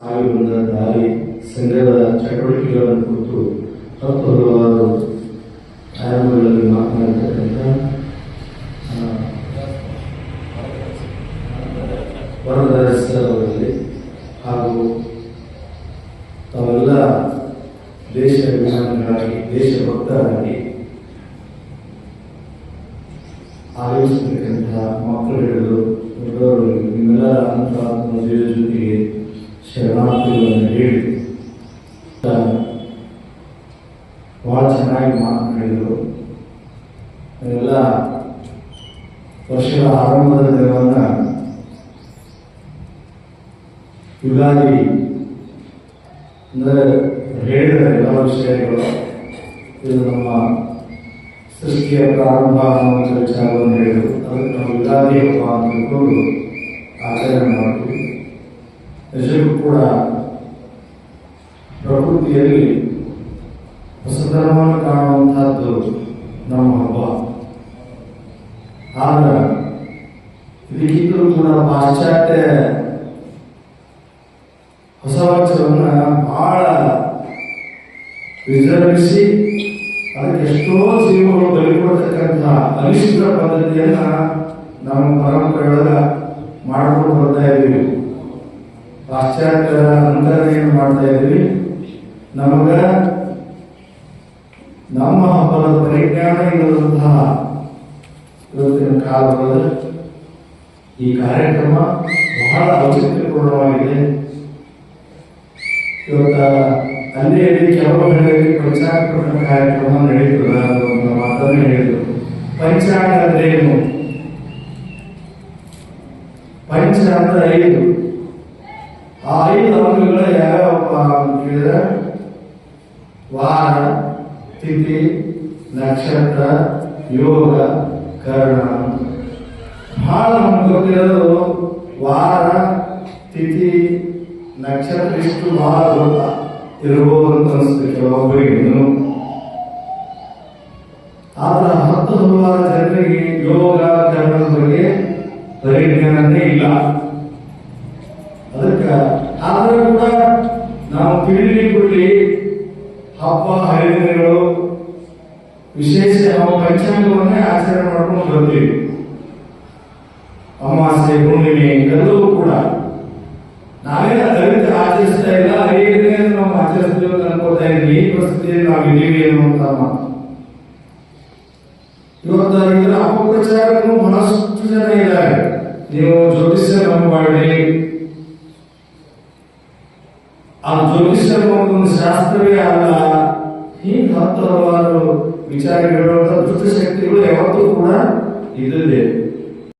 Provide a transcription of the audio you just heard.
ಸಾಗಿ ಬಂದ ದಾರಿ ಸಂಘದ ಚಟುವಟಿಕೆಗಳನ್ನು ಕುರಿತು ಹತ್ತು ಹಲವಾರು ಆಯಾಮಗಳಲ್ಲಿ ಮಾತನಾಡ್ತಕ್ಕಂಥ ಆ, ವರದರಸರಲ್ಲಿ ಹಾಗೂ ತಾವೆಲ್ಲ ದೇಶ ವಿಜ್ಞಾನಿಗಳಾಗಿ ದೇಶಭಕ್ತರಾಗಿ ಆಯೋಜಿಸತಕ್ಕಂತಹ ಮಕ್ಕಳು ಹಿಡಿದು ದೊಡ್ಡವರು ನಿಮ್ಮೆಲ್ಲರ ಅಂತ ಜೊತೆಗೆ ಶರಣಾರ್ಥಿಗಳನ್ನು ಹೇಳಿ. ಭಾಳ ಚೆನ್ನಾಗಿ ಮಾತನಾಡಿದರು. ಎಲ್ಲ ವರ್ಷದ ಆರಂಭದ ದಿನವನ್ನು ಯುಗಾದಿ ಅಂದರೆ ಹೇಳಿದ ಎಲ್ಲ ವಿಷಯಗಳು. ಇದು ನಮ್ಮ ಸೃಷ್ಟಿಯ ಪ್ರಾರಂಭ ಅನ್ನುವಂಥ ವಿಚಾರವನ್ನು ಹೇಳಿದರು. ಅದಕ್ಕೆ ನಾವು ಯುಗಾದಿ ಹಬ್ಬ ಅಂತ ತಿಳ್ಕೊಂಡು ಆಚರಣೆ ಮಾಡ್ತೀವಿ. ನಿಜಕ್ಕೂ ಕೂಡ ಪ್ರಕೃತಿಯಲ್ಲಿ ಹೊಸತನವನ್ನು ಕಾಣುವಂತಹದ್ದು ನಮ್ಮ ಹಬ್ಬ. ಆದ್ರೆ ಇದಕ್ಕಿಂತಲೂ ಕೂಡ ಪಾಶ್ಚಾತ್ಯ ಹೊಸ ವರ್ಷವನ್ನ ಬಹಳ ವಿಜೃಂಭಿಸಿ ಅದಕ್ಕೆ ಎಷ್ಟೋ ಜೀವಗಳು ಬಲಿಕೊಡ್ತಕ್ಕಂತಹ ಅನಿಶ್ಚಿತ ಪದ್ಧತಿಯನ್ನ ನಮ್ಮ ಪರಂಪರೆಯೊಳಗ ಮಾಡಿಕೊಂಡು ಬರ್ತಾ ಇದ್ದೀವಿ. ಪಾಶ್ಚಾತ್ಯರ ನಂತರ ಏನು ಮಾಡ್ತಾ ಇದ್ವಿ ನಮಗ ನಮ್ಮ ಹಬ್ಬದ ಪರಿಜ್ಞಾನ ಇರುವಂತಹ ಇವತ್ತಿನ ಕಾಲದಲ್ಲಿ ಈ ಕಾರ್ಯಕ್ರಮ ಬಹಳ ಔಚಿತ್ಯಪೂರ್ಣವಾಗಿದೆ. ಇವತ್ತ ಅಲ್ಲಿ ಕೆಲವು ಹಳ್ಳಿಯಲ್ಲಿ ಪಂಚಾಂಗ ಕಾರ್ಯಕ್ರಮ ನಡೆಯುತ್ತದೆ ಅನ್ನುವಂಥ ಮಾತನ್ನು ಹೇಳಿದರು. ಪಂಚಾಂಗ ಅಂದ್ರೆ ಏನು? ಪಂಚ ಅಂದ್ರೆ ಐದು. ಆ ಐದು ಅಂಗಗಳು ಯಾವ್ಯಾವಪ್ಪ ಅಂತ ಕೇಳಿದ್ರೆ, ವಾರ, ತಿಥಿ, ನಕ್ಷತ್ರ, ಯೋಗ, ಕರ್ಣ. ಬಹಳ ನಮ್ಗೆ ಗೊತ್ತಿರೋದು ವಾರ, ತಿಥಿ, ನಕ್ಷತ್ರ ಇಷ್ಟು ಬಹಳ ಇರ್ಬೋದು ಅಂತ ಅನಿಸ್ತದೆ ಇನ್ನು ಆದ್ರೆ ಹತ್ತು ಹಲವಾರು ಜನರಿಗೆ ಯೋಗ ಕರ್ಣದ ಬಗ್ಗೆ ಪರಿಜ್ಞಾನನೇ ಇಲ್ಲ. ಆದರೂ ಕೂಡ ನಾವು ತಿಳಿ ಬಿಡಲಿ ಹಬ್ಬ, ಹರಿದಿನಗಳು, ವಿಶೇಷ ನಾವು ಪಂಚಾಂಗವನ್ನೇ ಆಚರಣೆ ಮಾಡ್ಕೊಂಡು ಬರ್ತೀವಿ. ಅಮಾವಾಸ್ಯೆ ಹುಣ್ಣಿಮೆ, ಎಲ್ಲವೂ ಕೂಡ. ನಾವೇನ ದಲಿತ ಆಚರಿಸ್ತಾ ಇಲ್ಲ ಹೇಗಿದೆ ನಾವು ಆಚರಿಸ್ತೀವಿ ಅಂತ ಅನ್ಕೋತಾ ಇದ್ದೀವಿ. ಈ ಪರಿಸ್ಥಿತಿಯಲ್ಲಿ ನಾವು ಇದ್ದೀವಿ ಅನ್ನುವಂತ ಮಾತು. ಇವತ್ತು ಇದರ ಬಹಳಷ್ಟು ಜನ ಇದ್ದಾರೆ. ನೀವು ಜ್ಯೋತಿಷ್ಯ ನಂಬಬೇಡಿ ಆ ಜ್ಯೋತಿಷ್ಯ ಒಂದು ಶಾಸ್ತ್ರವೇ ಅಲ್ಲ ಹೀಗೆ ಹತ್ತು ಹಲವಾರು ವಿಚಾರ ಹೇಳುವಂತ ದುಷ್ಟಶಕ್ತಿಗಳು ಯಾವತ್ತೂ ಕೂಡ ಇದ್ದಿದೆ